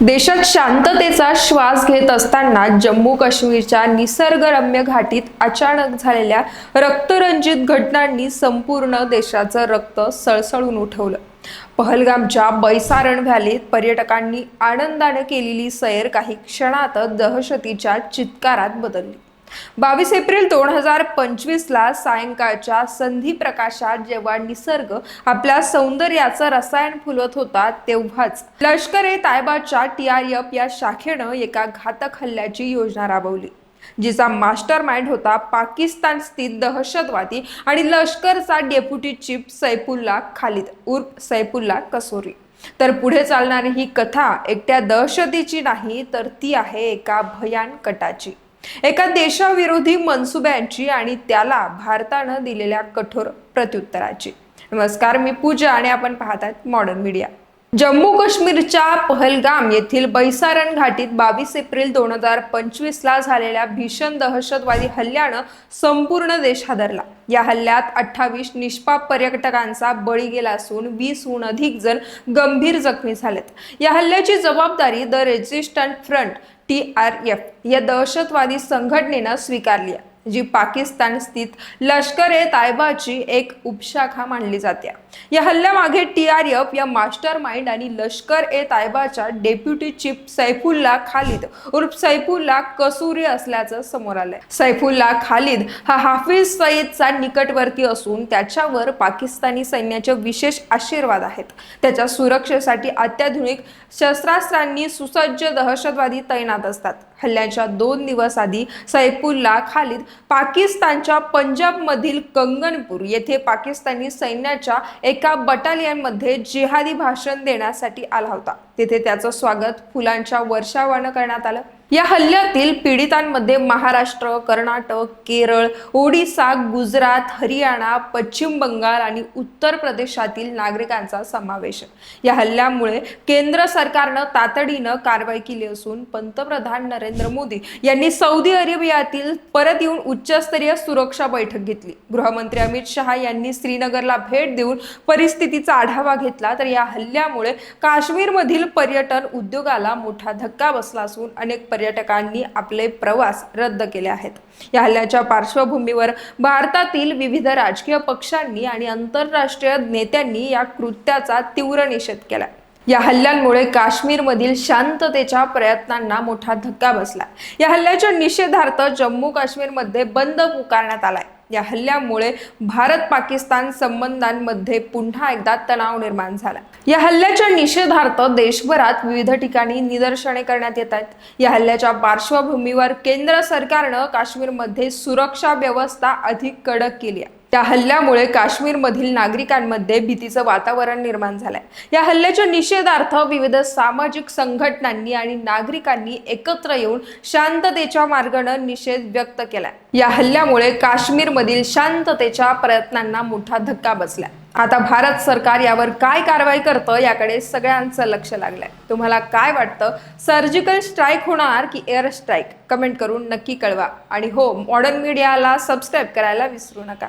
देशात शांततेचा श्वास घेत असताना जम्मू काश्मीरच्या निसर्गरम्य घाटीत अचानक झालेल्या रक्तरंजित घटनांनी संपूर्ण देशाचं रक्त सळसळून उठवलं. पहलगामच्या बैसारण व्हॅलीत पर्यटकांनी आनंदाने केलेली सैर काही क्षणातच दहशतीच्या चित्कारात बदलली. बावीस एप्रिल दोन हजार पंचवीसला सायंकाळच्या संधी प्रकाशात जेव्हा निसर्ग आपल्या सौंदर्याचं रसायन फुलवत होता तेव्हाच लष्कर ए तायबाच्या टी आर एफ या शाखेनं एका घातक हल्ल्याची योजना राबवली जिचा मास्टर माइंड होता पाकिस्तान स्थित दहशतवादी आणि लष्करचा डेप्युटी चीफ सैफुल्ला खालिद उर्फ सैफुल्ला कसोरी. तर पुढे चालणारी ही कथा एकट्या दहशतीची नाही तर ती आहे एका भयान कटाची. एका देशाविरोधी मनसुब्यांची आणि त्याला भारतानं दिलेल्या कठोर प्रत्युत्तराची. नमस्कार मी पूजा आणि आपण पाहतात मॉडर्न मीडिया जम्मू काश्मीरच्या पहलगाम येथील बैसारण घाटीत बावीस एप्रिल दोन हजार पंचवीसला झालेल्या भीषण दहशतवादी हल्ल्यानं संपूर्ण देश हादरला. या हल्ल्यात अठ्ठावीस निष्पाप पर्यटकांचा बळी गेला असून वीसहून अधिक जण गंभीर जखमी झालेत. या हल्ल्याची जबाबदारी the resistant front T R F या दहशतवादी संघटनेनं स्वीकारली आहे. जी पाकिस्तान स्थित लष्कर ए तायबाची एक उपशाखा मानली जाते. या हल्ल्यामागे टी आर एफ या मास्टर माइंड आणि लष्कर ए तायबाच्या डेप्युटी चीफ सैफुल्ला खालिद उर्फ सैफुल्ला कसुरी असल्याचं समोर आलंय. सैफुल्ला खालिद हा हाफिज सईदचा निकटवर्ती असून त्याच्यावर पाकिस्तानी सैन्याचे विशेष आशीर्वाद आहेत. त्याच्या सुरक्षेसाठी अत्याधुनिक शस्त्रास्त्रांनी सुसज्ज दहशतवादी तैनात असतात. हल्ल्याच्या दोन दिवस आधी सैफुल्ला खालिद पाकिस्तानच्या पंजाबमधील कंगनपूर येथे पाकिस्तानी सैन्याच्या एका बटालियनमध्ये जिहादी भाषण देण्यासाठी आला होता. तिथे त्याचं स्वागत फुलांच्या वर्षावानं करण्यात आलं. या हल्ल्यातील पीडितांमध्ये महाराष्ट्र कर्नाटक केरळ ओडिसा गुजरात हरियाणा पश्चिम बंगाल आणि उत्तर प्रदेशातील नागरिकांचा समावेश या हल्ल्यामुळे केंद्र सरकारनं तातडीनं कारवाई केली असून पंतप्रधान नरेंद्र मोदी यांनी सौदी अरेबियातील परत येऊन उच्चस्तरीय सुरक्षा बैठक घेतली. गृहमंत्री अमित शहा यांनी श्रीनगरला भेट देऊन परिस्थितीचा आढावा घेतला. तर या हल्ल्यामुळे काश्मीरमधील पर्यटन उद्योगाला मोठा धक्का बसला असून अनेक पर्यटकांनी आपले प्रवास रद्द केले आहेत. या हल्ल्याच्या पार्श्वभूमीवर भारतातील विविध राजकीय पक्षांनी आणि आंतरराष्ट्रीय नेत्यांनी या कृत्याचा तीव्र निषेध केला या हल्ल्यांमुळे काश्मीरमधील शांततेच्या प्रयत्नांना मोठा धक्का बसला या हल्ल्याच्या निषेधार्थ जम्मू काश्मीरमध्ये बंद पुकारण्यात आलाय. या हल्ल्यामुळे भारत पाकिस्तान संबंधांमध्ये पुन्हा एकदा तणाव निर्माण झाला. या हल्ल्याच्या निषेधार्थ देशभरात विविध ठिकाणी निदर्शने करण्यात येत आहेत. या हल्ल्याच्या पार्श्वभूमीवर केंद्र सरकारनं काश्मीरमध्ये सुरक्षा व्यवस्था अधिक कडक केली आहे. त्या हल्ल्यामुळे काश्मीरमधील नागरिकांमध्ये भीतीचं वातावरण निर्माण झालंय. या हल्ल्याच्या निषेधार्थ विविध सामाजिक संघटनांनी आणि नागरिकांनी एकत्र येऊन शांततेच्या मार्गानं निषेध व्यक्त केलाय. या हल्ल्यामुळे काश्मीरमधील शांततेच्या प्रयत्नांना मोठा धक्का बसलाय. आता भारत सरकार यावर काय कारवाई करतं याकडे सगळ्यांचं लक्ष लागलंय. तुम्हाला काय वाटतं? सर्जिकल स्ट्राईक होणार की एअर स्ट्राईक कमेंट करून नक्की कळवा. आणि हो मॉडर्न मीडियाला सबस्क्राईब करायला विसरू नका.